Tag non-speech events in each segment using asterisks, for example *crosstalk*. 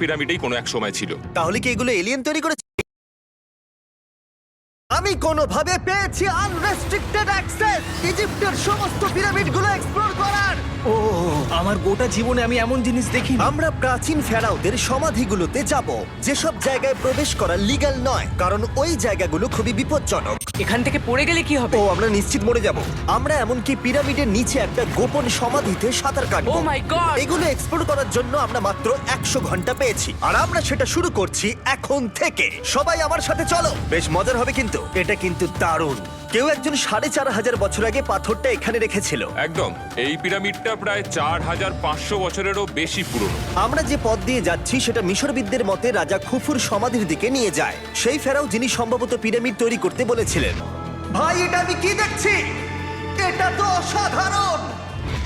পিরামিডেই কোনো এক সময় ছিল। তাহলে কি এগুলো এলিয়েন তৈরি করেছে? আমি কোনোভাবে পেয়েছি আনরেস্ট্রিক্টেড অ্যাক্সেস ইজিপ্টের সমস্ত পিরামিডগুলো এক্সপ্লোর করার। ও আমার গোটা জীবনে আমি এমন জিনিস দেখি আমরা প্রাচীন ফেরাওদের সমাধিগুলোতে যাব যেসব জায়গায় প্রবেশ করা লিগ্যাল নয় কারণ ওই জায়গাগুলো খুবই বিপজ্জনক। এখান থেকে পড়ে গেলে কি হবে? ও আমরা নিশ্চিত মরে যাব। আমরা এমনকি পিরামিডের নিচে একটা গোপন সমাধিতে সাঁতার কাটবো। Oh my God! এগুলো এক্সপ্লোর করার জন্য আমরা মাত্র একশো ঘণ্টা পেয়েছি। আর আমরা সেটা শুরু করছি এখন থেকে। সবাই আমার সাথে চলো। বেশ মজার হবে কিন্তু। এটা কিন্তু দারুণ। কেউ একজন সাড়ে চার হাজার বছর আগে পাথরটা এখানে রেখেছিল। একদম। এই পিরামিডটা প্রায় চার হাজার পাঁচশো বছরেরও বেশি পুরনো। আমরা যে পথ দিয়ে যাচ্ছি সেটা মিশরবিদদের মতে রাজা খুফুর সমাধির দিকে নিয়ে যায়। সেই ফেরাও যিনি সম্ভবত পিরামিড তৈরি করতে বলেছিলেন। ভাই এটা আমি কি দেখছি? এটা তো অসাধারণ!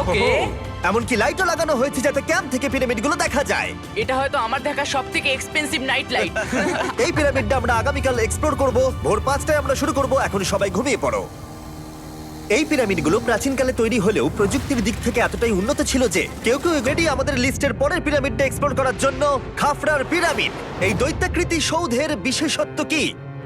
ওকে। এমনকি লাইটও লাগানো হয়েছে যাতে ক্যাম্প থেকে পিরামিডগুলো দেখা যায়। এটা হয়তো আমার দেখা সব থেকে এক্সপেন্সিভ নাইট লাইট এই পিরামিডটা আমরা আগামীকাল এক্সপ্লোর করব। ভোর পাঁচটায় আমরা শুরু করব এখন সবাই ঘুমিয়ে পড়ো। এই পিরামিডগুলো প্রাচীনকালে তৈরি হলেও প্রযুক্তির দিক থেকে এতটাই উন্নত ছিল যে কেউ কেউ রেডি আমাদের লিস্টের পরের পিরামিডটা এক্সপ্লোর করার জন্য খাফরার পিরামিড। এই দৈত্যাকৃতি সৌধের বিশেষত্ব কি?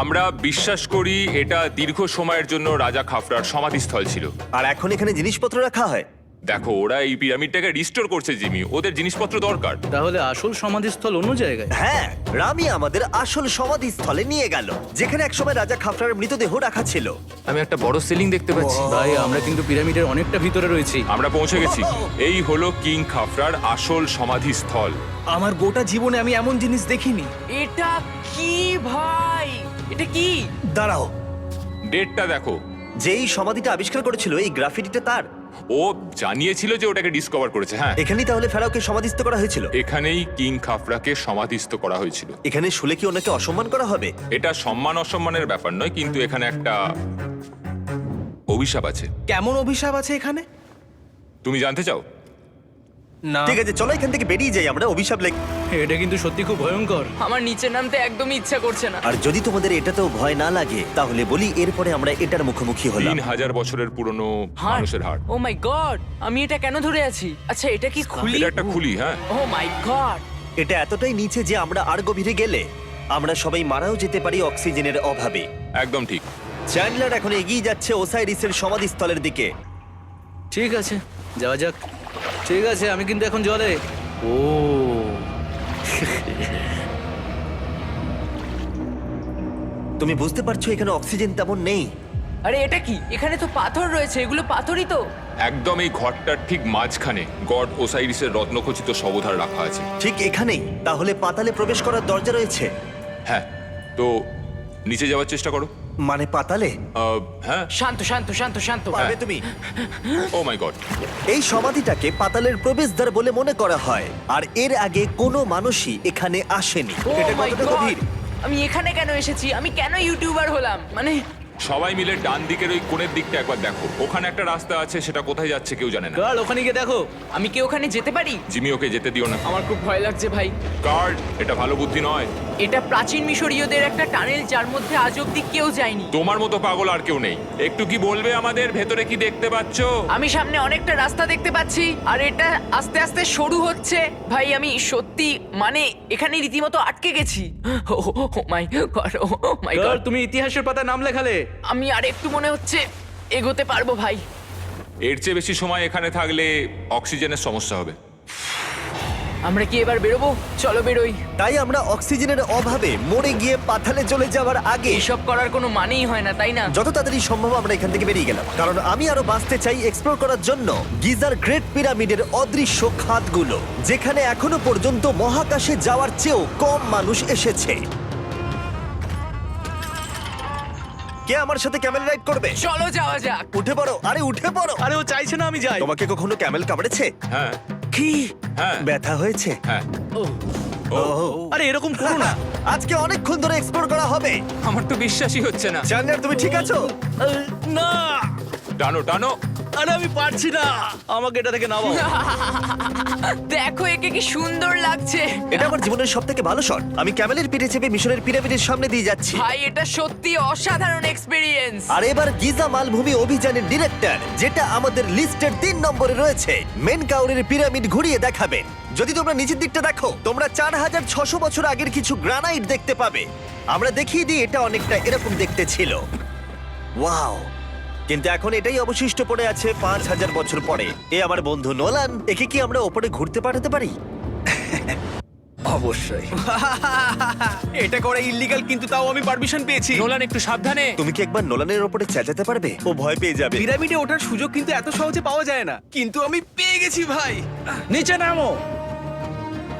আমরা বিশ্বাস করি এটা দীর্ঘ সময়ের জন্য রাজা খাফরার সমাধিস্থল ছিল। আর এখন এখানে জিনিসপত্র রাখা হয়? দেখো ওরা এই পিরামিডটাকে রিস্টোর করছে জিমি। ওদের জিনিসপত্র দরকার। তাহলে আসল সমাধিস্থল অন্য জায়গায়? হ্যাঁ রামি আমাদের আসল সমাধিস্থলে নিয়ে গেল যেখানে একসময় রাজা খাফরার মৃতদেহ রাখা ছিল। আমি একটা বড় সিলিং দেখতে পাচ্ছি। ভাই আমরা কিন্তু পিরামিডের অনেকটা ভিতরে রয়েছি। আমরা পৌঁছে গেছি। এই হলো কিং খাফরার আসল সমাধিস্থল। আমার গোটা জীবনে আমি এমন জিনিস দেখিনি। এটা কি ভাই? এটা কি? দাঁড়াও। ডেটটা দেখো। যেই সমাধিটা আবিষ্কার করেছিল এই গ্রাফিটিটা তার? ও জানিয়েছিল যে ওটাকে ডিসকভার করেছে হ্যাঁ। এখানেই তাহলে ফেরাওকে সমাধিস্থ করা হয়েছিল? এখানেই কিং খাফরাকে সমাধিস্থ করা হয়েছিল। এখানে শুলে কি ওনাকে অসম্মান করা হবে? এটা সম্মান অসম্মানের ব্যাপার নয় কিন্তু এখানে একটা অভিশাপ আছে। কেমন অভিশাপ আছে এখানে? তুমি জানতে চাও? না। ঠিক আছে চলো এখান থেকে বেরিয়ে যাই আমরা অভিশাপ লেখ এটা কিন্তু সত্যি খুব ভয়ঙ্কর। আমার নিচে নামতে একদমই ইচ্ছা করছে না। আর যদি তোমাদের এটাতেও ভয় না লাগে তাহলে বলি এরপরে আমরা এটার মুখোমুখি হলাম। তিন হাজার বছরের পুরনো মানুষের হাড় ও মাই গড আমি এটা কেন ধরে আছি? আচ্ছা এটা কি খুলি? এটা একটা খুলি হ্যাঁ। ও মাই গড এটা এতটাই নিচে যে আমরা আর গভীরে গেলে আমরা সবাই মারাও যেতে পারি অক্সিজেনের অভাবে। একদম ঠিক। চ্যান্ডলার এখন এগিয়ে যাচ্ছে ওসাইরিসের সমাধিস্থলের দিকে। ঠিক আছে যাওয়া যাক। ঠিক আছে আমি কিন্তু এখন জলে। ও। তুমি বুঝতে পারছ এখানে অক্সিজেন তেমন নেই। আরে এটা কি? এখানে তো পাথর রয়েছে এগুলো পাথরই তো। একদম এই ঘরটার ঠিক মাঝখানে গড ওসাইরিসের রত্নখচিত সবধার রাখা আছে। ঠিক এখানেই তাহলে পাতালে প্রবেশ করার দরজা রয়েছে। হ্যাঁ তো নিচে যাওয়ার চেষ্টা করো। মানে পাতালে? আহ, হ্যাঁ। শান্ত শান্ত শান্ত শান্ত। পারবে তুমি? ও মাই গড এই সমাধিটাকে পাতালের প্রবেশদ্বার বলে মনে করা হয়। আর এর আগে কোনো মানুষই এখানে আসেনি। Oh এটা my কতটা God! গভীর? আমি এখানে কেন এসেছি? আমি কেন ইউটিউবার হলাম? মানে সবাই মিলে ডান দিকের ওই কোণের দিকটা একবার দেখো। ওখানে একটা রাস্তা আছে সেটা কোথায় যাচ্ছে কেউ জানে না। গার্ল ওখানে গিয়ে দেখো। আমি কি ওখানে যেতে পারি? জিমি ওকে যেতে দিও না। আমার খুব ভয় লাগছে ভাই। কার্ড এটা ভালো বুদ্ধি নয়। এটা প্রাচীন মিশরীয়দের একটা টানেল যার মধ্যে আজ অব্দি কেউ যায়নি। তোমার মতো পাগল আর কেউ নেই। একটু কি বলবে আমাদের? ভেতরে কি দেখতে পাচ্ছ? আমি সামনে অনেকটা রাস্তা দেখতে পাচ্ছি আর এটা আস্তে আস্তে সরু হচ্ছে। ভাই আমি সত্যি মানে এখানে রীতিমতো আটকে গেছি। Oh my God oh my God. তুমি ইতিহাসের পাতায় নাম লেখালে। আমি আর একটু মনে হচ্ছে এগোতে পারব ভাই। এর চেয়ে বেশি সময় এখানে থাকলে অক্সিজেনের সমস্যা হবে। আমরা কি এবার বেরোবো? চলো বেরোই। তাই আমরা অক্সিজেনের অভাবে মরে গিয়ে পাথালে চলে যাওয়ার আগে এসব করার কোনো মানেই হয় না তাই না? যত তাড়াতাড়ি সম্ভব আমরা এখান থেকে বেরিয়ে গেলাম। কারণ আমি আরও বাঁচতে চাই এক্সপ্লোর করার জন্য গিজার গ্রেট পিরামিডের অদৃশ্য খাতগুলো যেখানে এখনও পর্যন্ত মহাকাশে যাওয়ার চেয়েও কম মানুষ এসেছে। কে আমার সাথে ক্যামেল রাইড করবে? চলো যাওয়া যাক। উঠে পড়ো আরে উঠে পড়ো। আরে ও চাইছে না আমি যাই। তোমাকে কখনো ক্যামেল কামড়েছে? হ্যাঁ। কি হ্যাঁ। ব্যথা হয়েছে? হ্যাঁ। আরে এরকম করো না। আজকে অনেকক্ষণ ধরে এক্সপ্লোর করা হবে। আমার তো বিশ্বাসই হচ্ছে না। জানলার তুমি ঠিক আছো? না। টানো টানো। আরে আমি পারছি না। আমাকে এটা থেকে নামাও। *laughs* দেখো একে কি সুন্দর লাগছে। এটা আমার জীবনের সব থেকে ভালো শট। আমি ক্যামেলের পিঠে চেপে মিশরের পিরামিডের সামনে দিয়ে যাচ্ছি। ভাই এটা সত্যি অসাধারণ এক্সপিরিয়েন্স আর এবার গিজা মালভূমি অভিযানের ডিরেক্টর যেটা আমাদের লিস্টের তিন নম্বরে রয়েছে। মেন কাউরের পিরামিড ঘুরিয়ে দেখাবেন যদি তোমরা নিচের দিকটা দেখো তোমরা চার হাজার ছশো বছর আগের কিছু গ্রানাইট দেখতে পাবে। আমরা দেখিয়ে দিই এটা অনেকটা এরকম দেখতে ছিল। ওয়াও কিন্তু এখন এটাই অবশিষ্ট পড়ে আছে পাঁচ হাজার বছর পরে। এ আমার বন্ধু নোলান একে কি আমরা ওপরে ঘুরতে পাঠাতে পারি? অবশ্যই। *laughs* এটা করা ইল্লিগাল কিন্তু তাও আমি পারমিশন পেয়েছি। নোলান একটু সাবধানে। তুমি কি একবার নোলানের ওপরে চেঁচাতে পারবে? ও ভয় পেয়ে যাবে। পিরামিডে ওঠার সুযোগ কিন্তু এত সহজে পাওয়া যায় না। কিন্তু আমি পেয়ে গেছি ভাই। নিচে নামো।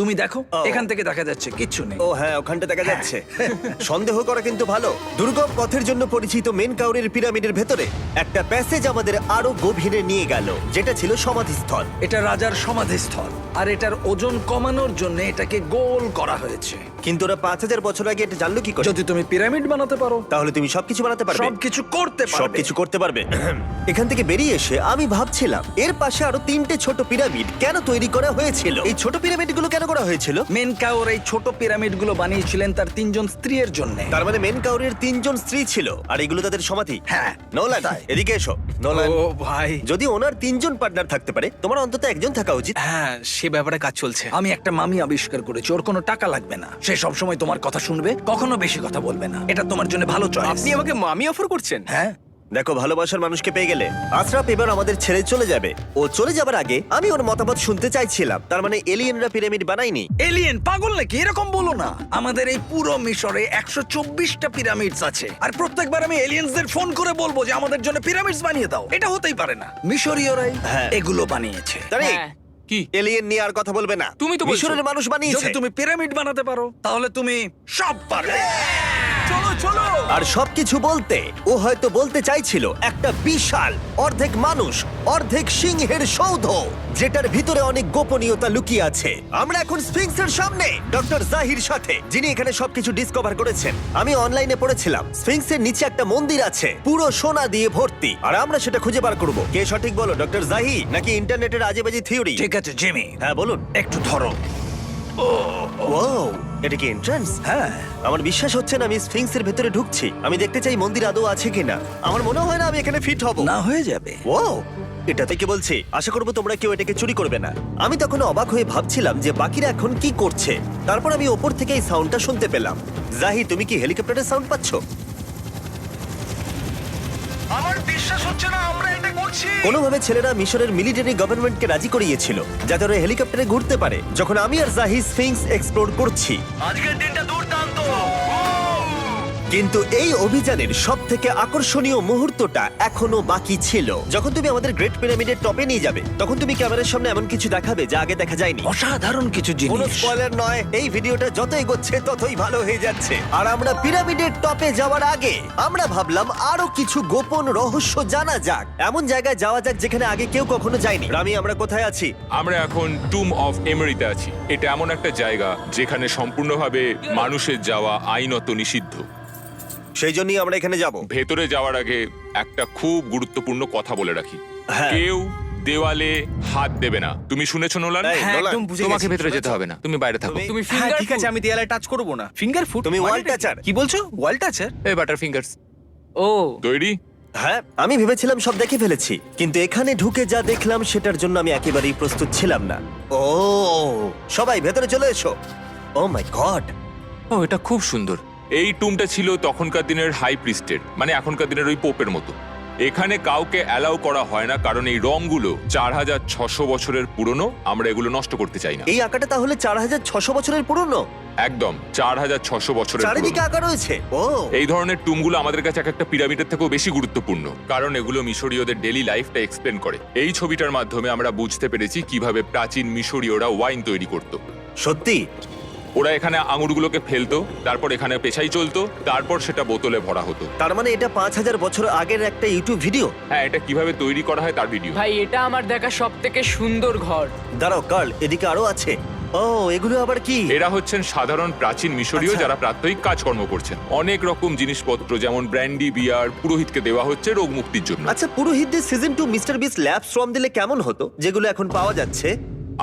তুমি দেখো এখান থেকে দেখা যাচ্ছে কিচ্ছু নেই। ও হ্যাঁ ওখানটা দেখা যাচ্ছে। সন্দেহ করা কিন্তু ভালো। দুর্গম পথের জন্য পরিচিত মেন কাউরের পিরামিডের ভেতরে একটা প্যাসেজ আমাদের আরও গভীরে নিয়ে গেল যেটা ছিল সমাধিস্থল। এটা রাজার সমাধিস্থল। আর এটার ওজন কমানোর জন্য এটাকে গোল করা হয়েছে। কিন্তু ওরা পাঁচ হাজার বছর আগে এটা জানলো কি করে? যদি তুমি পিরামিড বানাতে পারো। তাহলে তুমি সবকিছু বানাতে পারবে। সবকিছু করতে পারবে। সবকিছু করতে পারবে। *clears throat* এখান থেকে বেরিয়ে এসে আমি ভাবছিলাম এর পাশে আরও তিনটে ছোট পিরামিড কেন তৈরি করা হয়েছিল? এই ছোট পিরামিডগুলো কেন করা হয়েছিল? মেনকাওর এই ছোট পিরামিডগুলো বানিয়েছিলেন তার তিনজন স্ত্রীর জন্য। তার মানে মেন কাউরের তিনজন স্ত্রী ছিল আর এগুলো তাদের সমাধি? হ্যাঁ, নোলান তাই। এদিকে এসো। নোলান ও ভাই। যদি ওনার তিনজন পার্টনার থাকতে পারে তোমার অন্তত একজন থাকা উচিত। হ্যাঁ সে ব্যাপারে কাজ চলছে। আমি একটা মামি আবিষ্কার করেছি ওর কোনো টাকা লাগবে না। সে সব সময় তোমার কথা শুনবে কখনো বেশি কথা বলবে না। এটা তোমার জন্য ভালো চয়েস আপনি আমাকে মামি অফার করছেন? হ্যাঁ। দেখো ভালোবাসার মানুষকে পেয়ে গেলে আশরাফ এবার আমাদের ছেড়ে চলে যাবে। ও চলে যাবার আগে আমি ওর মতামত শুনতে চাইছিলাম। তার মানে এলিয়েনরা পিরামিড বানায়নি। এলিয়েন পাগল নাকি? এরকম বলো না। আমাদের এই পুরো মিশরে একশো চব্বিশটা পিরামিডস আছে। আর প্রত্যেকবার আমি এলিয়েন্সদের ফোন করে বলব যে আমাদের জন্য পিরামিডস বানিয়ে দাও। এটা হতেই পারে না। মিশরীয়রাই হ্যাঁ। এগুলো বানিয়েছে। হ্যাঁ। কি? এলিয়েন নিয়ে আর কথা বলবে না। তুমি তো বলছো। মিশরের মানুষ বানিয়েছে। যদি তুমি পিরামিড বানাতে পারো তাহলে তুমি সব পারবে। চলো। আর সবকিছু বলতে ও হয়তো বলতে চাইছিল একটা বিশাল অর্ধেক মানুষ অর্ধেক সিংহের সৌধ যেটার ভিতরে অনেক গোপনীয়তা লুকিয়ে আছে। আমরা এখন স্ফিংসের সামনে ডক্টর জাহির সাথে যিনি এখানে সবকিছু ডিসকভার করেছেন। আমি অনলাইনে পড়েছিলাম স্ফিংসের নিচে একটা মন্দির আছে পুরো সোনা দিয়ে ভর্তি। আর আমরা সেটা খুঁজে বার করব। কে সঠিক বলো ডক্টর জাহি নাকি ইন্টারনেটের আজেবাজি থিওরি ঠিক আছে জিমি। হ্যাঁ বলুন। একটু ধরো। ও এটা কি এন্ট্রান্স হ্যাঁ। আমার বিশ্বাস হচ্ছে না আমি স্ফিংসের ভেতরে ঢুকছি। আমি দেখতে চাই মন্দির আদৌ আছে কিনা। আমার মনে হয় না আমি এখানে ফিট হব। না হয়ে যাবে। ও এটা থেকে বলছি আশা করব তোমরা কেউ এটাকে চুরি করবে না। আমি তখন অবাক হয়ে ভাবছিলাম যে বাকিরা এখন কি করছে। তারপর আমি ওপর থেকে এই সাউন্ডটা শুনতে পেলাম। জাহি তুমি কি হেলিকপ্টারের সাউন্ড পাচ্ছ? আমার বিশ্বাস হচ্ছে না আমরা এটা করছি। কোনোভাবে ছেলেরা মিশরের মিলিটারি গভর্নমেন্টকে রাজি করিয়েছিল যাতে ওরা হেলিকপ্টারে ঘুরতে পারে যখন আমি আর জাহিজ ফিংস এক্সপ্লোর করছি। আজকের দিনটা দুর্দান্ত। কিন্তু এই অভিযানের সব থেকে আকর্ষণীয় মুহূর্তটা এখনও বাকি ছিল। যখন তুমি আমাদের গ্রেট পিরামিডের টপে নিয়ে যাবে তখন তুমি ক্যামেরার সামনে এমন কিছু দেখাবে যা আগে দেখা যায়নি। অসাধারণ কিছু কোনো জিনিস স্পয়লার নয় এই ভিডিওটা যত এগোচ্ছে ততই ভালো হয়ে যাচ্ছে। আর আমরা পিরামিডের টপে যাওয়ার আগে আমরা ভাবলাম আরও কিছু গোপন রহস্য জানা যাক। এমন জায়গায় যাওয়া যাক যেখানে আগে কেউ কখনো যায়নি। রামি আমরা কোথায় আছি? আমরা এখন টুম অফ এমেরিতে আছি। এটা এমন একটা জায়গা যেখানে সম্পূর্ণভাবে মানুষের যাওয়া আইনত নিষিদ্ধ। সেই জন্যই আমরা এখানে যাব। ভেতরে যাওয়ার আগে একটা খুব গুরুত্বপূর্ণ কথা বলে রাখি। হ্যাঁ। কেউ দেওয়ালে হাত দেবে না। তুমি শুনেছো নোলান? এই, হ্যাঁ নোলান, একদম বুঝে তোমাকে গেছি। ভেতরে যেতে হবে না। তুমি বাইরে থাকো। তুমি- তুমি হ্যাঁ ফিঙ্গার ঠিক আছে আমি দেয়ালে টাচ করব না। ফিঙ্গার ফুট তুমি wall toucher? কি বলছো? ওয়াল টাচার এই বাটার ফিঙ্গারস ও। তৈরি? হ্যাঁ আমি ভেবেছিলাম সব দেখে ফেলেছি। কিন্তু এখানে ঢুকে যা দেখলাম সেটার জন্য আমি একেবারেই প্রস্তুত ছিলাম না। ও। সবাই ভেতরে চলে এসো। ও মাই গড ও এটা খুব সুন্দর। এই টুমটা ছিল তখনকার দিনের হাই প্রিস্টের মানে এখনকার দিনের ওই পোপের মতো। এখানে কাউকে অ্যালাউ করা হয় না কারণ এই রংগুলো চার হাজার ছশো বছরের পুরনো আমরা এগুলো নষ্ট করতে চাই না। এই আঁকাটা তাহলে চার হাজার ছশো বছরের পুরনো? একদম চার হাজার ছশো বছরের চারিদিকে পুরনো। আঁকা রয়েছে। ও। এই ধরনের টুমগুলো আমাদের কাছে এক একটা পিরামিডের থেকেও বেশি গুরুত্বপূর্ণ কারণ এগুলো মিশরীয়দের ডেলি লাইফটা এক্সপ্লেন করে। এই ছবিটার মাধ্যমে আমরা বুঝতে পেরেছি কীভাবে প্রাচীন মিশরীয়রা ওয়াইন তৈরি করত। সত্যি? ওরা এখানে আঙুরগুলোকে ফেলতো তারপর এখানে পেশাই চলতো তারপর সেটা বোতলে ভরা হতো। তার মানে এটা পাঁচ হাজার বছর আগের একটা ইউটিউব ভিডিও? হ্যাঁ এটা কীভাবে তৈরি করা হয় তার ভিডিও। ভাই এটা আমার দেখা সব থেকে সুন্দর ঘর। দাঁড়াও কার্ল এদিকে আরও আছে। ও এগুলো আবার কি? এরা হচ্ছেন সাধারণ প্রাচীন মিশরীয় আচ্ছা। যারা প্রাত্যহিক কাজকর্ম করছেন। অনেক রকম জিনিসপত্র যেমন ব্র্যান্ডি বিয়ার পুরোহিতকে দেওয়া হচ্ছে রোগ মুক্তির জন্য। আচ্ছা পুরোহিতদের সিজন টু মিস্টার বিস ল্যাব শ্রম দিলে কেমন হতো যেগুলো এখন পাওয়া যাচ্ছে?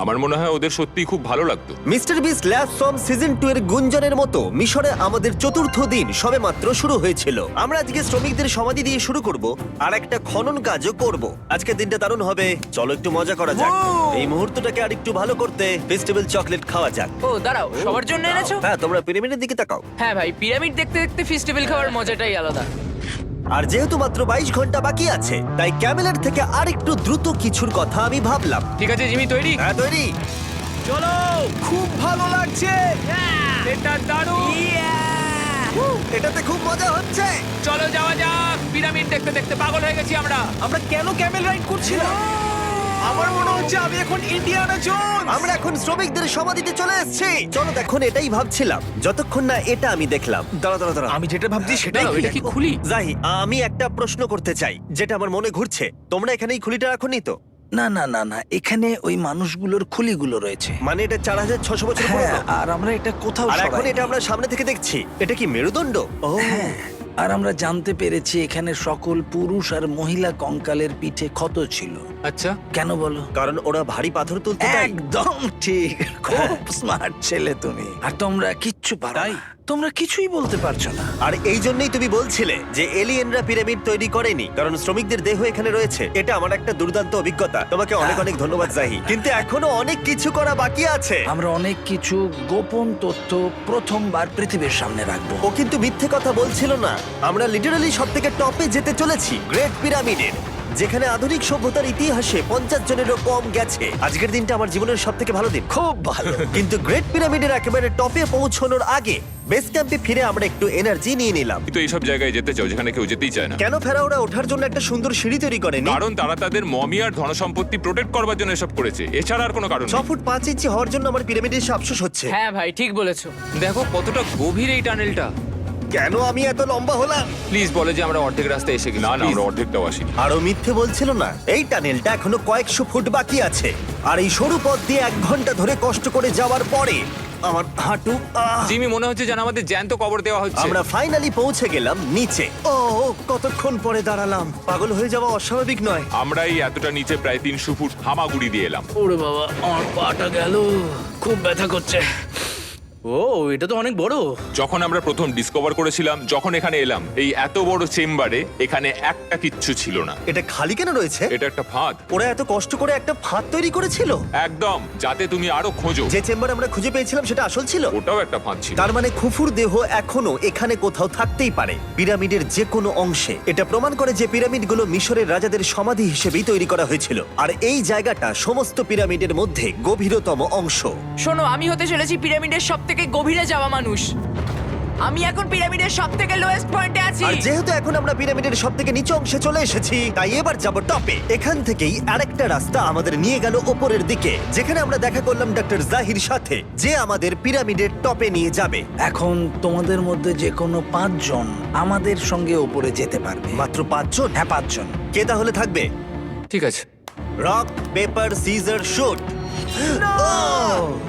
আমার মনে হয় ওদের সত্যিই খুব ভালো লাগতো। মিস্টার বিস ল্যাব শ্রম সিজন টু এর গুঞ্জনের মতো মিশরে আমাদের চতুর্থ দিন সবে মাত্র শুরু হয়েছিল। আমরা আজকে শ্রমিকদের সমাধি দিয়ে শুরু করব আর একটা খনন কাজও করব। আজকের দিনটা দারুণ হবে। চলো একটু মজা করা যাক। এই মুহূর্তটাকে আর একটু ভালো করতে ফেস্টিভ্যাল চকলেট খাওয়া যাক। ও দাঁড়াও সবার জন্য এনেছো? হ্যাঁ তোমরা পিরামিডের দিকে তাকাও। হ্যাঁ ভাই পিরামিড দেখতে দেখতে ফেস্টিভ্যাল খাওয়ার মজাটাই আলাদা। আর যেহেতু মাত্র বাইশ ঘণ্টা বাকি আছে তাই ক্যামেলের থেকে আরেকটু দ্রুত কিছুর কথা আমি ভাবলাম। ঠিক আছে জিমি তৈরি? হ্যাঁ তৈরি। চলো! খুব ভালো লাগছে। এটা দারুণ। এটাতে খুব মজা হচ্ছে। চলো যাওয়া যাক। পিরামিড দেখতে দেখতে পাগল হয়ে গেছি আমরা। আমরা কেন ক্যামেল রাইড করছিলাম? আমার মনে হচ্ছে আমি এখন ইন্ডিয়ানা জোন আমরা এখন শ্রমিকদের সমাধিতে চলে এসেছি। চলো এখন এটাই ভাবছিলাম। যতক্ষণ না এটা আমি দেখলাম। দাঁড়া দাঁড়া দাঁড়া আমি যেটা ভাবছি সেটাই দাঁড়াও, এটা কি খুলি। যাই আমি একটা প্রশ্ন করতে চাই যেটা আমার মনে ঘুরছে। তোমরা এখানে এই খুলিটা রাখোনি তো? না না না না এখানে ওই মানুষগুলোর খুলিগুলো রয়েছে। মানে এটা চার হাজার ছশো বছর হ্যাঁ পুরনো? আর আমরা এটা কোথাও আর এখন সরাইনি। এটা আমরা সামনে থেকে দেখছি। এটা কি মেরুদণ্ড? ও। হ্যাঁ আর আমরা জানতে পেরেছি এখানে সকল পুরুষ আর মহিলা কঙ্কালের পিঠে ক্ষত ছিল। আচ্ছা। কেন বলো? কারণ ওরা ভারী পাথর তুলতে একদম ঠিক। খুব স্মার্ট ছেলে তুমি। আর তোমরা কিচ্ছু পারো না। তোমরা কিছুই বলতে পারছ না। আর এই জন্যই তুমি বলছিলে যে এলিয়েনরা পিরামিড তৈরি করেনি কারণ শ্রমিকদের দেহ এখানে রয়েছে। এটা আমার একটা দুর্দান্ত অভিজ্ঞতা। তোমাকে অনেক অনেক ধন্যবাদ জাহি। কিন্তু এখনও অনেক কিছু করা বাকি আছে। আমরা অনেক কিছু গোপন তথ্য প্রথমবার পৃথিবীর সামনে রাখব। ও কিন্তু মিথ্যে কথা বলছিল না। আমরা লিটারালি সব থেকে টপে যেতে চলেছি গ্রেট পিরামিডের যেখানে আধুনিক সভ্যতার ইতিহাসে পঞ্চাশ জনেরও কম গেছে। আজকের দিনটা আমার জীবনের সব থেকে ভালো দিন। খুব ভালো। *laughs* কিন্তু গ্রেট পিরামিডের একেবারে টপে পৌঁছানোর আগে বেস ক্যাম্পে ফিরে আমরা একটু এনার্জি নিয়ে নিলাম। কিন্তু এইসব জায়গায় যেতে চাও যেখানে কেউ যেতেই চায় না। কেন ফেরাওরা ওঠার জন্য একটা সুন্দর সিঁড়ি তৈরি করেনি? কারণ তারা তাদের মমি আর ধনসম্পত্তি প্রোটেক্ট করবার জন্য এসব করেছে। এছাড়া আর কোনো কারণ ছ নেই। ফুট পাঁচ ইঞ্চি হওয়ার জন্য আমার পিরামিডে এসে আফসোস হচ্ছে। হ্যাঁ ভাই ঠিক বলেছ। দেখো কতটা গভীর এই টানেলটা কেন আমি এত লম্বা হলাম? প্লিজ বলে যে আমরা অর্ধেক রাস্তায় এসে গেছি না না. আমরা অর্ধেকটাও আসিনি। আরও মিথ্যে বলছিল না? এই টানেলটা এখনও কয়েকশো ফুট বাকি আছে। আর এই সরু পথ দিয়ে এক ঘণ্টা ধরে কষ্ট করে যাওয়ার পরে আমার হাঁটু আহ! জিমি মনে হচ্ছে যেন আমাদের জ্যান্ত কবর দেওয়া হচ্ছে। আমরা ফাইনালি পৌঁছে গেলাম নিচে। ও কতক্ষণ পরে দাঁড়ালাম? পাগল হয়ে যাওয়া অস্বাভাবিক নয়। আমরা এই এতটা নিচে প্রায় তিনশো ফুট হামাগুড়ি দিয়ে এলাম। ওরে বাবা আমার পাটা গেল। খুব ব্যথা করছে। ও এটা তো অনেক বড়। যখন আমরা প্রথম ডিসকভার করেছিলাম যখন এখানে এলাম এই এত বড় চেম্বারে এখানে একটা কিচ্ছু ছিল না। এটা খালি কেন রয়েছে? এটা একটা ফাঁদ। ওরা এত কষ্ট করে একটা ফাঁদ তৈরি করেছিল? একদম যাতে তুমি আরও খোঁজো। যে চেম্বার আমরা খুঁজে পেয়েছিলাম সেটা আসল ছিল। ওটাও একটা ফাঁদ ছিল। তার মানে খুফুর দেহ এখনও এখানে কোথাও থাকতেই পারে। পিরামিডের যে কোনো অংশে। এটা প্রমাণ করে যে পিরামিডগুলো মিশরের রাজাদের সমাধি হিসেবেই তৈরি করা হয়েছিল। আর এই জায়গাটা সমস্ত পিরামিডের মধ্যে গভীরতম অংশ। শোনো আমি হতে চলেছি পিরামিডের সব থেকে গভীরে যাওয়া মানুষ। আমি এখন পিরামিডের সব থেকে লোয়েস্ট পয়েন্টে আছি। আর যেহেতু এখন আমরা পিরামিডের সব থেকে নিচু অংশে চলে এসেছি তাই এবার যাব টপে এখান থেকেই আরেকটা রাস্তা আমাদের নিয়ে গেল ওপরের দিকে যেখানে আমরা দেখা করলাম ডক্টর জাহির সাথে যে আমাদের পিরামিডের টপে নিয়ে যাবে। এখন তোমাদের মধ্যে যে কোনো পাঁচজন আমাদের সঙ্গে ওপরে যেতে পারবে। মাত্র পাঁচজন? হ্যাঁ পাঁচজন। কে তাহলে থাকবে? ঠিক আছে। Rock paper scissor shoot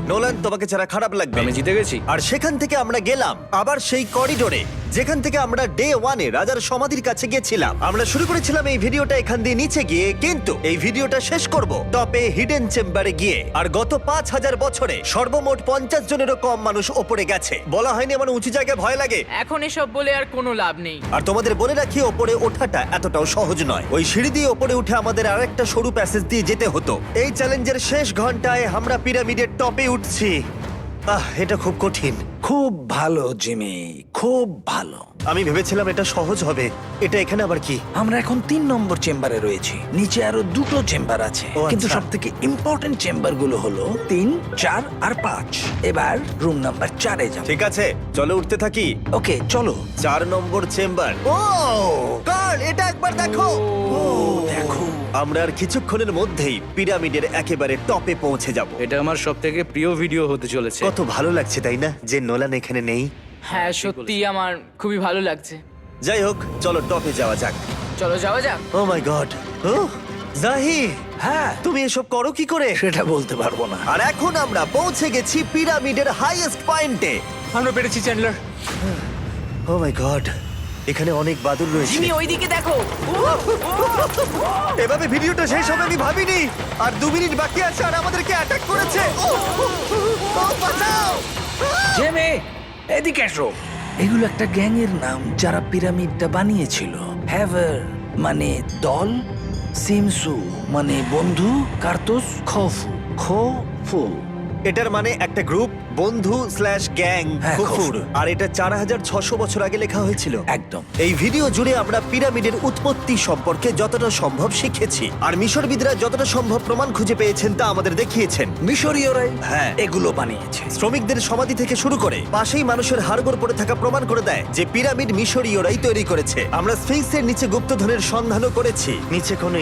Nolan তোমাকে ছাড়া খারাপ লাগবে আমি জিতে গেছি। আর সেখান থেকে আমরা গেলাম আবার সেই করিডোরে। যেখান থেকে আমরা ডে ওয়ানে রাজার সমাধির কাছে গেছিলাম আমরা শুরু করেছিলাম এই ভিডিওটা এখান দিয়ে নিচে গিয়ে কিন্তু এই ভিডিওটা শেষ করব টপে হিডেন চেম্বারে গিয়ে। আর গত পাঁচ হাজার বছরে সর্বমোট পঞ্চাশ জনেরও কম মানুষ ওপরে গেছে। বলা হয়নি আমার উঁচু জায়গায় ভয় লাগে। এখন এসব বলে আর কোনো লাভ নেই। আর তোমাদের বলে রাখি ওপরে ওঠাটা এতটাও সহজ নয়। ওই সিঁড়ি দিয়ে ওপরে উঠে আমাদের আরেকটা সরু প্যাসেজ দিয়ে যেতে হতো। এই চ্যালেঞ্জের শেষ ঘন্টায় আমরা পিরামিডের টপে উঠছি। আহ এটা খুব কঠিন। খুব ভালো জিমি খুব ভালো। আমি ভেবেছিলাম এটা সহজ হবে। এটা এখানে আবার কি? আমরা এখন তিন নম্বর চেম্বারে রয়েছি। নিচে আরও দুটো চেম্বার আছে। ও, কিন্তু আচ্ছা। সব থেকে ইম্পর্টেন্ট চেম্বারগুলো হলো তিন চার আর পাঁচ। এবার রুম নাম্বার চারে যাব। ঠিক আছে চলো উঠতে থাকি। ওকে চলো। চার নম্বর চেম্বার। ও কার্ল এটা একবার দেখো। দেখো। আমরা আর কিছুক্ষণের মধ্যেই পিরামিডের একেবারে টপে পৌঁছে যাব। এটা আমার সব থেকে প্রিয় ভিডিও হতে চলেছে। কত ভালো লাগছে তাই না? যে নোলান এখানে নেই? হ্যাঁ সত্যি আমার খুবই ভালো লাগছে। যাই হোক চলো টপে যাওয়া যাক। চলো যাওয়া যাক। ও মাই গড ও জাহি হ্যাঁ। তুমি এসব করো কি করে? সেটা বলতে পারব না। আর এখন আমরা পৌঁছে গেছি পিরামিডের হাইয়েস্ট পয়েন্টে আমরা পেরেছি চ্যান্ডলার। ও মাই গড এখানে অনেক বাদুর রয়েছে। জিমি ওইদিকে দেখো। এভাবে ভিডিওটা শেষ হবে আমি ভাবিনি। আর দু মিনিট বাকি আছে আর আমাদেরকে অ্যাটাক করেছে। ও, ও, ও, বাঁচাও! জেমে, এদিকে এসো। এগুলো একটা গ্যাং এর নাম যারা পিরামিডটা বানিয়েছিল। হ্যাভার মানে দল, সিমসু মানে বন্ধু, কার্তুস খফু। খফু। এটার মানে একটা গ্রুপ বন্ধু স্ল্যাশ গ্যাং হ্যাঁ, কুকুর কুকুর। আর এটা চার হাজার ছশো বছর আগে লেখা হয়েছিল। একদম। এই ভিডিও জুড়ে আমরা পিরামিডের উৎপত্তি সম্পর্কে যতটা সম্ভব শিখেছি। আর মিশরবিদরা যতটা সম্ভব প্রমাণ খুঁজে পেয়েছেন তা আমাদের দেখিয়েছেন। মিশরীয়রাই হ্যাঁ। এগুলো বানিয়েছে। শ্রমিকদের সমাধি থেকে শুরু করে পাশেই মানুষের হাড়গোড় পড়ে থাকা প্রমাণ করে দেয় যে পিরামিড মিশরীয়রাই তৈরি করেছে। আমরা স্ফিংসের নিচে গুপ্তধনের সন্ধানও করেছি। নিচে কোনো